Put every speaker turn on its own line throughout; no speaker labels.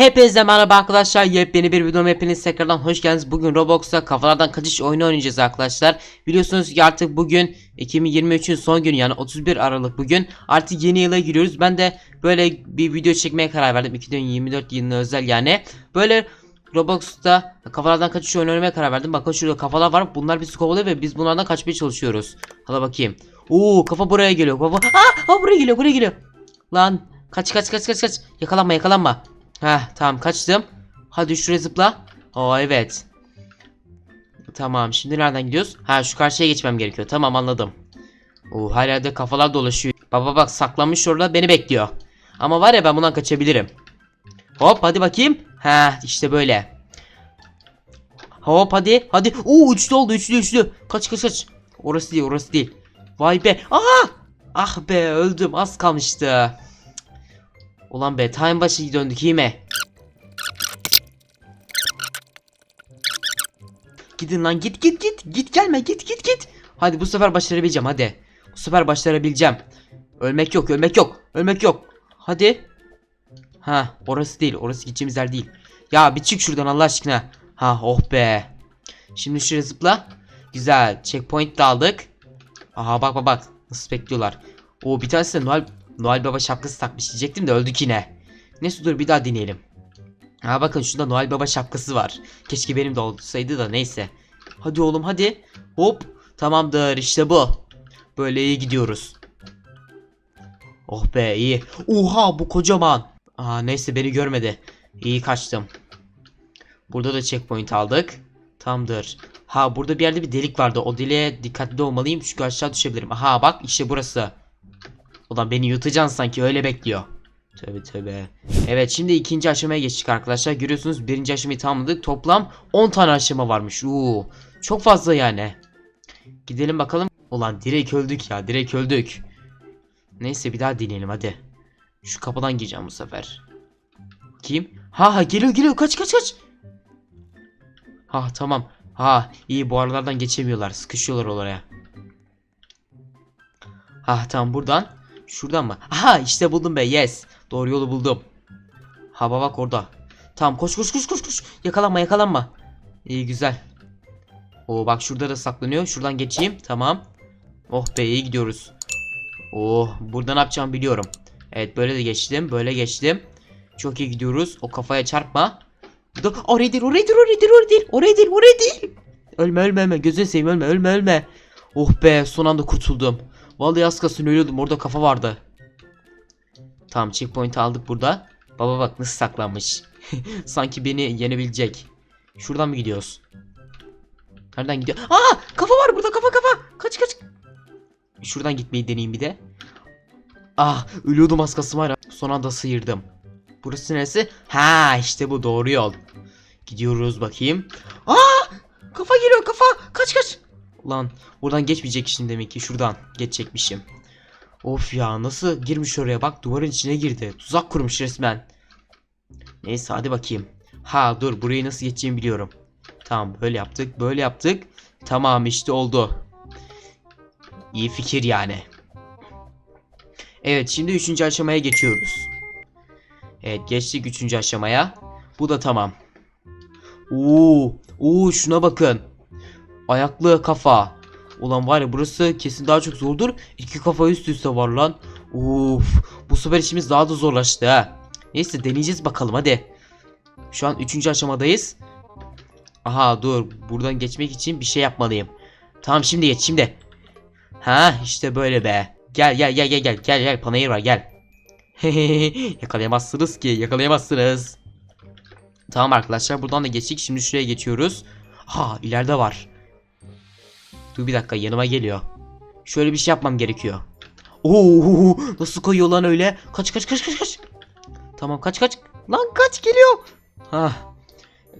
Hepinize merhaba arkadaşlar. Yepyeni bir videoma hepiniz tekrardan hoş geldiniz. Bugün Roblox'ta kafalardan kaçış oyunu oynayacağız arkadaşlar. Biliyorsunuz ki artık bugün 2023'ün son günü yani 31 Aralık bugün. Artık yeni yıla giriyoruz. Ben de böyle bir video çekmeye karar verdim. 2024 yılına özel yani. Böyle Roblox'ta kafalardan kaçış oyunu oynamaya karar verdim. Bakın şurada kafalar var. Bunlar bizi kovalıyor ve biz bunlardan kaçmaya çalışıyoruz. Hadi bakayım. Oo kafa buraya geliyor. Kafa. Aa, aa buraya geliyor. Buraya geliyor. Lan kaç kaç kaç kaç kaç. Yakalanma yakalanma. Heh tamam kaçtım. Hadi şuraya zıpla. Oo evet. Tamam şimdi nereden gidiyoruz? Ha şu karşıya geçmem gerekiyor. Tamam anladım. Oo her yerde kafalar dolaşıyor. Baba bak saklanmış orada beni bekliyor. Ama var ya ben bundan kaçabilirim. Hop hadi bakayım. Ha işte böyle. Hop hadi hadi. Oo üçlü oldu üçlü üçlü. Kaç kaç kaç. Orası değil orası değil. Vay be. Aa! Ah be öldüm az kalmıştı. Ulan be time başı döndük mi? Gidin lan git git git git gelme git git git. Hadi bu sefer başarabileceğim hadi. Bu sefer başarabileceğim. Ölmek yok ölmek yok ölmek yok. Hadi. Ha orası değil orası gideceğimiz yer değil. Ya bir çık şuradan Allah aşkına. Ha oh be. Şimdi şuraya zıpla. Güzel checkpoint de aldık. Aha bak bak bak nasıl bekliyorlar. O bir tanesi de Noel Noel Baba şapkası takmış diyecektim de öldük yine. Neyse dur bir daha deneyelim. Ha bakın şurada Noel Baba şapkası var. Keşke benim de olsaydı da neyse. Hadi oğlum hadi. Hop. Tamamdır işte bu. Böyle iyi gidiyoruz. Oh be iyi. Oha bu kocaman. Aa neyse beni görmedi. İyi kaçtım. Burada da checkpoint aldık. Tamamdır. Ha burada bir yerde bir delik vardı. O deliğe dikkatli olmalıyım çünkü aşağı düşebilirim. Aha bak işte burası. Ulan beni yutacaksın sanki öyle bekliyor. Tövbe tövbe. Evet şimdi ikinci aşamaya geçtik arkadaşlar. Görüyorsunuz birinci aşamayı tamamladık. Toplam 10 tane aşama varmış. Uuu çok fazla yani. Gidelim bakalım. Ulan direkt öldük ya direkt öldük. Neyse bir daha deneyelim hadi. Şu kapıdan gireceğim bu sefer. Kim? Ha ha geliyor geliyor kaç kaç kaç. Ha tamam. Ha iyi bu aralardan geçemiyorlar. Sıkışıyorlar oraya. Ha tamam buradan. Şuradan mı? Aha işte buldum be yes. Doğru yolu buldum. Ha bak orada. Tamam koş koş koş koş koş. Yakalanma yakalanma. İyi güzel. Oo bak şurada da saklanıyor. Şuradan geçeyim. Tamam. Oh be iyi gidiyoruz. Oh burada ne yapacağımı biliyorum. Evet böyle de geçtim. Böyle geçtim. Çok iyi gidiyoruz. O kafaya çarpma. Oraya değil, oraya değil, oraya değil. Ölme, ölme, ölme. Gözünü seveyim, ölme, ölme, ölme. Oh be, son anda kurtuldum. Vallahi az kalsın ölüyordum. Orada kafa vardı. Tamam, checkpoint aldık burada. Baba bak nasıl saklanmış. Sanki beni yenebilecek. Şuradan mı gidiyoruz? Nereden gidiyor? Aa, kafa var burada, kafa kafa. Kaç kaç. Şuradan gitmeyi deneyeyim bir de. Ah, ölüyordum az kalsın var. Son anda sıyırdım. Burası neresi? Ha işte bu doğru yol. Gidiyoruz bakayım. Aa! Kafa geliyor kafa. Kaç kaç. Ulan buradan geçmeyecek şimdi demek ki şuradan geçecekmişim. Of ya nasıl girmiş oraya bak duvarın içine girdi. Tuzak kurmuş resmen. Neyse hadi bakayım. Ha dur burayı nasıl geçeceğimi biliyorum. Tamam böyle yaptık böyle yaptık. Tamam işte oldu. İyi fikir yani. Evet şimdi üçüncü aşamaya geçiyoruz. Evet geçtik üçüncü aşamaya. Bu da tamam. Oo, oo şuna bakın. Ayaklı kafa. Ulan var ya burası kesin daha çok zordur. İki kafa üst üste var lan. Uf, bu sefer işimiz daha da zorlaştı ha. Neyse deneyeceğiz bakalım hadi. Şu an üçüncü aşamadayız. Aha dur buradan geçmek için bir şey yapmalıyım. Tamam şimdi geç şimdi. Ha işte böyle be. Gel gel gel gel gel gel gel panayır var gel. yakalayamazsınız ki yakalayamazsınız. Tamam arkadaşlar buradan da geçtik şimdi şuraya geçiyoruz. Ha ileride var. Dur bir dakika yanıma geliyor. Şöyle bir şey yapmam gerekiyor. Oo nasıl koyuyor lan öyle? Kaç kaç kaç kaç kaç. Tamam kaç kaç. Lan kaç geliyor. Ha.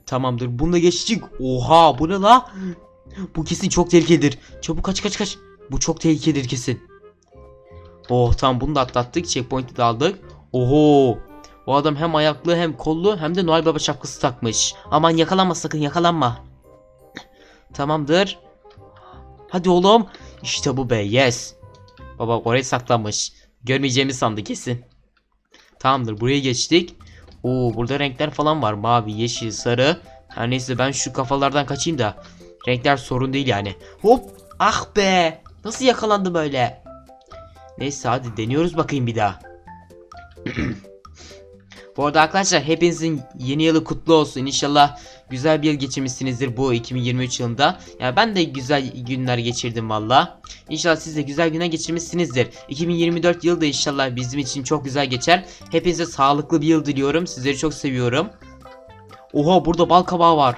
Tamamdır bunu da geçtik. Oha bu ne la? Bu kesin çok tehlikelidir. Çabuk kaç kaç kaç. Bu çok tehlikelidir kesin. Oh tamam bunu da atlattık. Checkpoint'i de aldık. Oho. O adam hem ayaklı hem kollu hem de Noel Baba şapkası takmış. Aman yakalanma sakın yakalanma. Tamamdır. Hadi oğlum. İşte bu be yes. Baba oraya saklanmış. Görmeyeceğimi sandı kesin. Tamamdır buraya geçtik. Oo burada renkler falan var. Mavi, yeşil, sarı. Her neyse ben şu kafalardan kaçayım da. Renkler sorun değil yani. Hop! Ah be! Nasıl yakalandı böyle? Neyse hadi deniyoruz bakayım bir daha. Bu arada arkadaşlar hepinizin yeni yılı kutlu olsun. İnşallah güzel bir yıl geçirmişsinizdir bu 2023 yılında. Yani ben de güzel günler geçirdim valla. İnşallah siz de güzel günler geçirmişsinizdir. 2024 yılı da inşallah bizim için çok güzel geçer. Hepinize sağlıklı bir yıl diliyorum. Sizleri çok seviyorum. Oha burada bal kabağı var.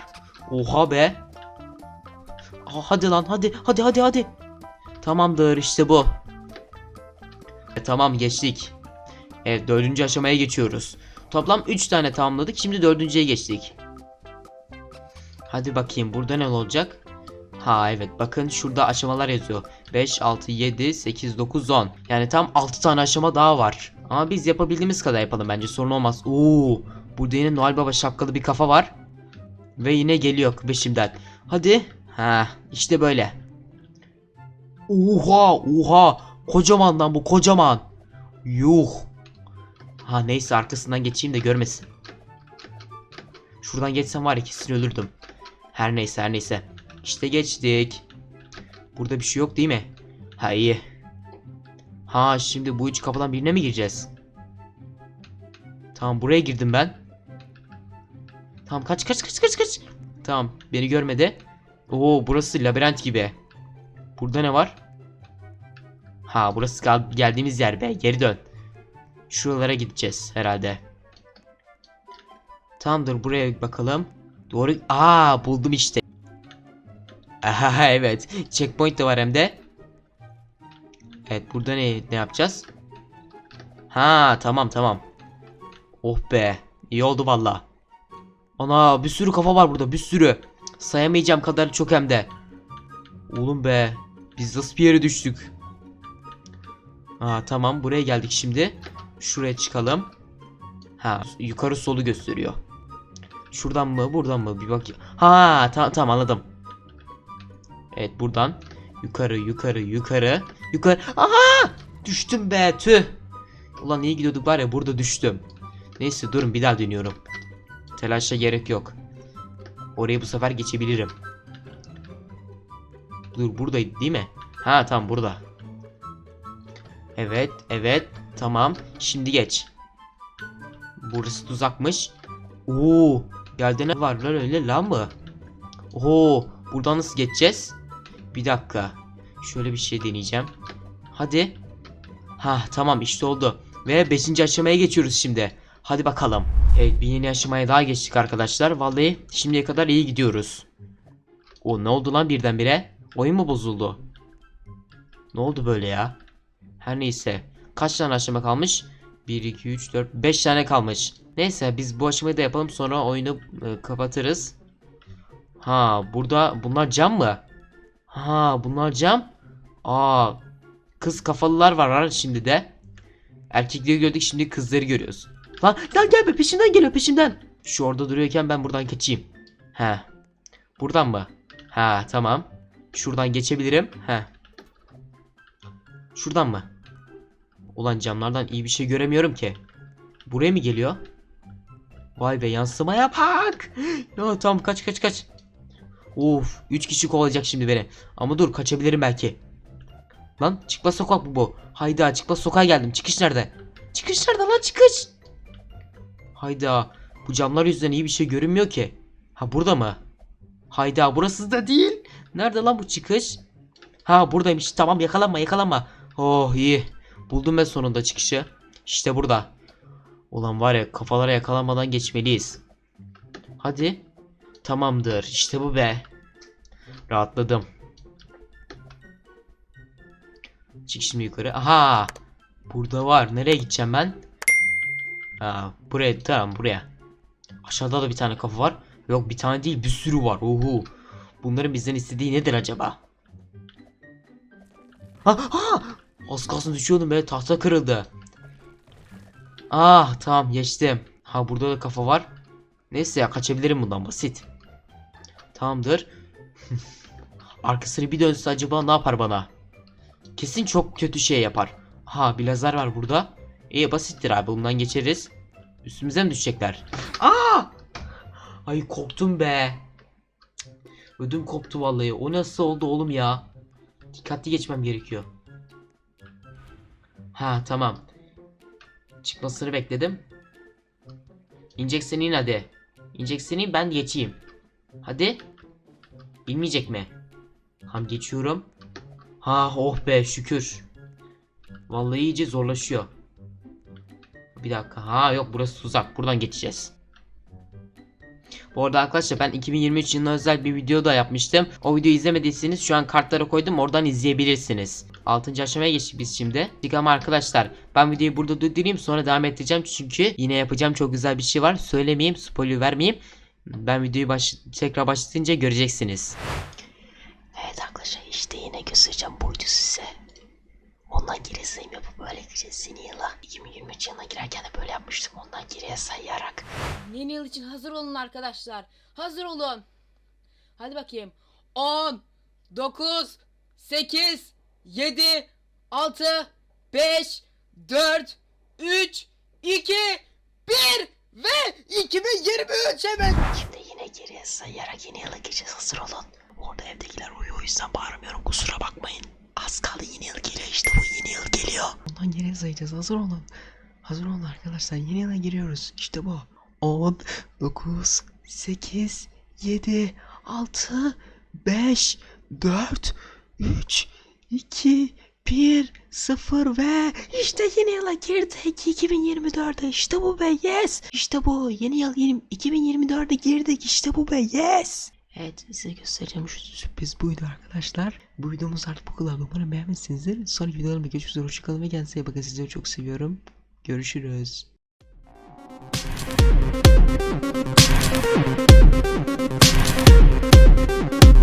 Oha be. Aa, hadi lan hadi hadi hadi hadi. Tamamdır işte bu. E, tamam geçtik. Evet dördüncü aşamaya geçiyoruz. Toplam 3 tane tamamladık. Şimdi dördüncüye geçtik. Hadi bakayım burada ne olacak? Ha evet bakın şurada aşamalar yazıyor. 5, 6, 7, 8, 9, 10. Yani tam 6 tane aşama daha var. Ama biz yapabildiğimiz kadar yapalım bence sorun olmaz. Oo, burada yine Noel Baba şapkalı bir kafa var. Ve yine geliyor peşimden. Hadi. Ha işte böyle. Oha oha. Kocaman lan bu kocaman. Yuh. Ha neyse arkasından geçeyim de görmesin. Şuradan geçsem var ya kesin ölürdüm. Her neyse her neyse. İşte geçtik. Burada bir şey yok değil mi? Ha iyi. Ha şimdi bu üç kapıdan birine mi gireceğiz? Tamam buraya girdim ben. Tamam kaç kaç kaç kaç kaç. Tamam beni görmedi. Oo burası labirent gibi. Burada ne var? Ha burası geldiğimiz yer be geri dön. Şuralara gideceğiz herhalde. Tamamdır buraya bakalım. Doğru. Aa buldum işte. Aha evet. Checkpoint de var hem de. Evet burada ne ne yapacağız? Ha tamam tamam. Oh be. iyi oldu valla. Ana bir sürü kafa var burada bir sürü. Sayamayacağım kadar çok hem de. Oğlum be. Biz nasıl bir yere düştük? Ha tamam buraya geldik şimdi. Şuraya çıkalım. Ha yukarı solu gösteriyor. Şuradan mı buradan mı bir bak. Ha tamam tamam anladım. Evet buradan yukarı yukarı yukarı yukarı. Aha düştüm be tüh. Ulan iyi gidiyorduk var ya burada düştüm. Neyse durun bir daha dönüyorum. Telaşa gerek yok. Orayı bu sefer geçebilirim. Dur buradaydı değil mi? Ha tamam burada. Evet evet tamam şimdi geç. Burası tuzakmış. Oo, yerde ne var lan öyle lan mı? Oo, buradan nasıl geçeceğiz? Bir dakika. Şöyle bir şey deneyeceğim. Hadi. Ha tamam işte oldu. Ve 5. aşamaya geçiyoruz şimdi. Hadi bakalım. Evet bir yeni aşamaya daha geçtik arkadaşlar. Vallahi şimdiye kadar iyi gidiyoruz. O ne oldu lan birdenbire? Oyun mu bozuldu? Ne oldu böyle ya? Her neyse. Kaç tane aşama kalmış? 1, 2, 3, 4, 5 tane kalmış. Neyse biz bu aşamayı da yapalım sonra oyunu e, kapatırız. Ha burada bunlar cam mı? Ha bunlar cam. Aa kız kafalılar var şimdi de. Erkekleri gördük şimdi kızları görüyoruz. Lan gel gel peşimden geliyor peşimden. Şu orada duruyorken ben buradan kaçayım. He. Buradan mı? Ha tamam. Şuradan geçebilirim. He. Şuradan mı? Ulan camlardan iyi bir şey göremiyorum ki. Buraya mı geliyor? Vay be yansımaya bak. Ya tamam kaç kaç kaç. Of 3 kişi kovalayacak şimdi beni. Ama dur kaçabilirim belki. Lan çıkmaz sokak bu bu. Hayda çıkmaz sokağa geldim. Çıkış nerede? Çıkış nerede lan çıkış? Hayda bu camlar yüzünden iyi bir şey görünmüyor ki. Ha burada mı? Hayda burası da değil. Nerede lan bu çıkış? Ha buradaymış. Tamam yakalanma yakalanma. Oh iyi. Buldum ben sonunda çıkışı. İşte burada. Ulan var ya kafalara yakalanmadan geçmeliyiz. Hadi. Tamamdır. İşte bu be. Rahatladım. Çık yukarı. Aha. Burada var. Nereye gideceğim ben? Ha, buraya tamam buraya. Aşağıda da bir tane kafa var. Yok bir tane değil bir sürü var. Uhu. Bunların bizden istediği nedir acaba? Ha, ha! Az kalsın düşüyordum be tahta kırıldı. Ah tamam geçtim. Ha burada da kafa var. Neyse ya kaçabilirim bundan basit. Tamamdır. Arkasını bir dönse acaba ne yapar bana? Kesin çok kötü şey yapar. Ha bir lazer var burada. İyi basittir abi bundan geçeriz. Üstümüze mi düşecekler? Aa! Ay korktum be. Ödüm koptu vallahi. O nasıl oldu oğlum ya? Dikkatli geçmem gerekiyor. Ha tamam. Çıkmasını bekledim. İneceksin in hadi. İneceksin in ben geçeyim. Hadi. İnmeyecek mi? Ham geçiyorum. Ha oh be şükür. Vallahi iyice zorlaşıyor. Bir dakika. Ha yok burası tuzak. Buradan geçeceğiz. Bu arada arkadaşlar ben 2023 yılına özel bir video da yapmıştım. O videoyu izlemediyseniz şu an kartlara koydum oradan izleyebilirsiniz. 6. aşamaya geçtik biz şimdi. Ama arkadaşlar ben videoyu burada durdurayım sonra devam edeceğim çünkü yine yapacağım çok güzel bir şey var. Söylemeyeyim spoiler vermeyeyim. Ben videoyu baş tekrar başlatınca göreceksiniz.
Evet arkadaşlar işte yine göstereceğim buydu size. Ondan geri sayım yapıp böyle gireceğiz yeni yıla. 2023 yılına girerken de böyle yapmıştım ondan geriye sayarak.
Yeni yıl için hazır olun arkadaşlar. Hazır olun. Hadi bakayım. 10, 9, 8, 7, 6, 5, 4, 3, 2, 1 ve 2023 hemen.
Şimdi yine geriye sayarak yeni yıla gireceğiz hazır olun. Orada evdekiler uyuyor o yüzden bağırmıyorum kusura bakmayın. Az kaldı yeni yıl geliyor işte bu yeni yıl geliyor.
Ondan geriye sayacağız. Hazır olun. Hazır olun arkadaşlar. Yeni yıla giriyoruz. İşte bu. 10, 9, 8, 7, 6, 5, 4, 3, 2, 1, 0 ve işte yeni yıla girdik 2024'e işte bu be yes işte bu yeni yıl 2024'e girdik işte bu be yes Evet size göstereceğim şu sürpriz buydu arkadaşlar. Bu videomuz artık bu kadar. Umarım beğenmişsinizdir. Sonraki videolarımda görüşmek üzere. Hoşçakalın ve kendinize bakın. Sizleri çok seviyorum. Görüşürüz. Thank you.